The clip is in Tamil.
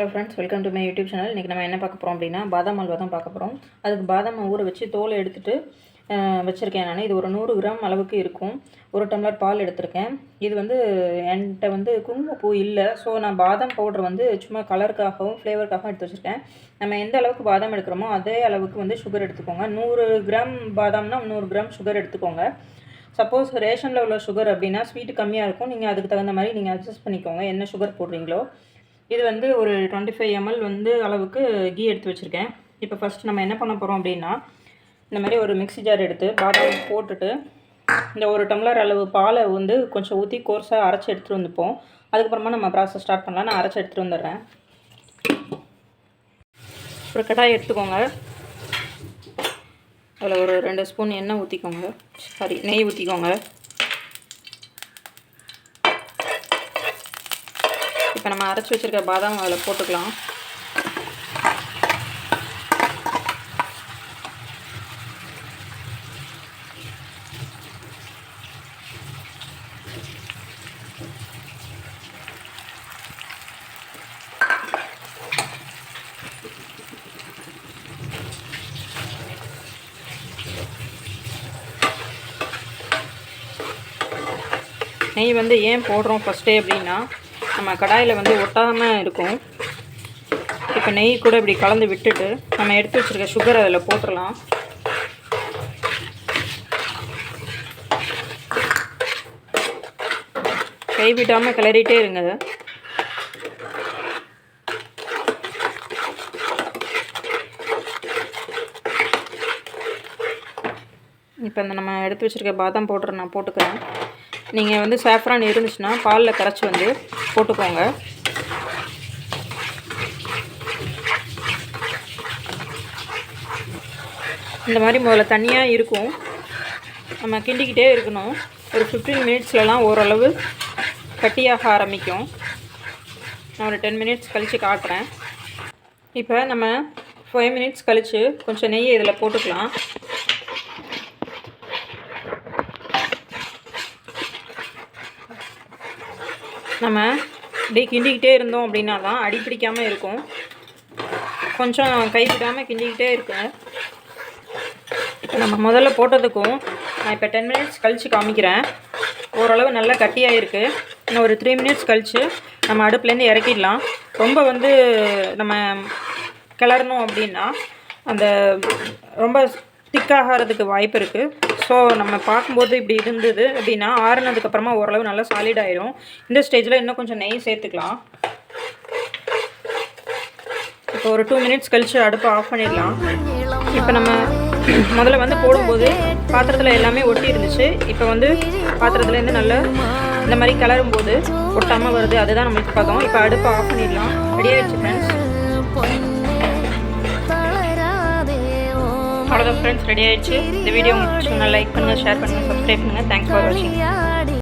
Hello friends welcome to my YouTube channel இன்றைக்கி நம்ம என்ன பார்க்க போகிறோம் அப்படின்னா பாதாம் அல்வா தான் பார்க்க போகிறோம் அதுக்கு பாதாம் ஊற வச்சு தோலை எடுத்துகிட்டு வச்சுருக்கேன் நான். இது ஒரு நூறு கிராம் அளவுக்கு இருக்கும். ஒரு டம்ளர் பால் எடுத்திருக்கேன். இது வந்து என்கிட்ட வந்து குங்குமப்பூ இல்லை. ஸோ நான் பாதாம் பவுடர் வந்து சும்மா கலருக்காகவும் ஃப்ளேவருக்காகவும் எடுத்து வச்சுருக்கேன். நம்ம எந்த அளவுக்கு பாதாம் எடுக்கிறோமோ அதே அளவுக்கு வந்து சுகர் எடுத்துக்கோங்க. நூறு கிராம் பாதாம்னா நூறு கிராம் சுகர் எடுத்துக்கோங்க. சப்போஸ் ரேஷனில் உள்ள சுகர் அப்படின்னா ஸ்வீட்டு கம்மியாக இருக்கும். நீங்கள் அதுக்கு தகுந்த மாதிரி நீங்கள் அட்ஜஸ்ட் பண்ணிக்கோங்க. என்ன சுகர் போடுறீங்களோ இது வந்து ஒரு டுவெண்ட்டி ஃபைவ் எம்எல் வந்து அளவுக்கு கீ எடுத்து வச்சுருக்கேன். இப்போ ஃபஸ்ட் நம்ம என்ன பண்ண போகிறோம் அப்படின்னா இந்த மாதிரி ஒரு மிக்ஸி ஜார் எடுத்து பாதாம் போட்டுட்டு இந்த ஒரு டம்ளர் அளவு பாலை வந்து கொஞ்சம் ஊற்றி கோர்ஸாக அரைச்சி எடுத்துகிட்டு வந்துப்போம். அதுக்கப்புறமா நம்ம ப்ராசஸ் ஸ்டார்ட் பண்ணலாம். நான் அரைச்சி எடுத்துகிட்டு வந்துடுறேன். ஒரு கடாய் எடுத்துக்கோங்க. அதில் ஒரு ரெண்டு ஸ்பூன் எண்ணெய் ஊற்றிக்கோங்க சாரி நெய் ஊற்றிக்கோங்க இப்போ நம்ம அரைச்சி வச்சுருக்க பாதாம் அதில் போட்டுக்கலாம். நெய் வந்து ஏன் போடுறோம் ஃபஸ்ட்டே அப்படின்னா நம்ம கடாயில் வந்து ஒட்டாமல் இருக்கும். இப்போ நெய் கூட இப்படி கலந்து விட்டுட்டு நம்ம எடுத்து வச்சுருக்க சுகர் அதில் போட்டுடலாம் கைவிடாமல் கிளறிட்டே இருங்க. அதை. இப்போ இந்த நம்ம எடுத்து வச்சுருக்க பாதாம் பவுடர் நான் போட்டுக்கிறேன். நீங்கள் வந்து சேஃப்ரான் இருந்துச்சுன்னா பாலில் கரைச்சி வந்து போட்டுக்கோங்க. இந்த மாதிரி முதல்ல தனியாக இருக்கும். நம்ம கிண்டிக்கிட்டே இருக்கணும். ஒரு ஃபிஃப்டீன் மினிட்ஸ்லலாம் ஓரளவு கட்டியாக ஆரம்பிக்கும். நான் ஒரு டென் மினிட்ஸ் கழித்து காட்டுறேன். இப்போ நம்ம ஃபைவ் மினிட்ஸ் கழித்து கொஞ்சம் நெய் இதில் போட்டுக்கலாம். நம்ம இப்படி கிண்டிக்கிட்டே இருந்தோம் அப்படின்னா தான் அடிப்பிடிக்காமல் இருக்கும். கொஞ்சம் கை விடாமல் கிண்டிக்கிட்டே இருக்கும். இப்போ நம்ம முதல்ல போட்டதுக்கும் நான் இப்போ டென் மினிட்ஸ் கழித்து காமிக்கிறேன். ஓரளவு நல்லா கட்டியாக இருக்குது இன்னும் ஒரு த்ரீ மினிட்ஸ் கழித்து நம்ம அடுப்புலேருந்து இறக்கிடலாம். ரொம்ப வந்து நம்ம கிளறணும் அப்படின்னா அந்த ரொம்ப திக்காகிறதுக்கு வாய்ப்பு இருக்குது ஸோ நம்ம பார்க்கும்போது இப்படி இருந்தது அப்படின்னா ஆறுனதுக்கப்புறமா ஓரளவு நல்லா சாலிட் ஆயிரும். இந்த ஸ்டேஜில் இன்னும் கொஞ்சம் நெய் சேர்த்துக்கலாம். இப்போ ஒரு டூ மினிட்ஸ் கழித்து அடுப்பை ஆஃப் பண்ணிடலாம். இப்போ நம்ம முதல்ல வந்து போடும்போது பாத்திரத்தில் எல்லாமே ஒட்டி இருந்துச்சு. இப்போ வந்து பாத்திரத்துலேருந்து நல்லா இந்த மாதிரி கிளறும் போது ஒட்டாமல் வருது. அதுதான் நம்மளுக்கு பார்த்தோம் இப்போ அடுப்பை ஆஃப் பண்ணிடலாம். ரெடி ஆயிடுச்சு ஃப்ரெண்ட்ஸ் அவ்வளோதான் ஃப்ரெண்ட்ஸ் ரெடி ஆயிடுச்சு. இந்த வீடியோ உங்களுக்கு லைக் பண்ணுங்கள் ஷேர் பண்ணுங்கள் சப்ஸ்கிரைப் பண்ணுங்கள் தேங்க்ஸ் ஃபார் வாட்சிங்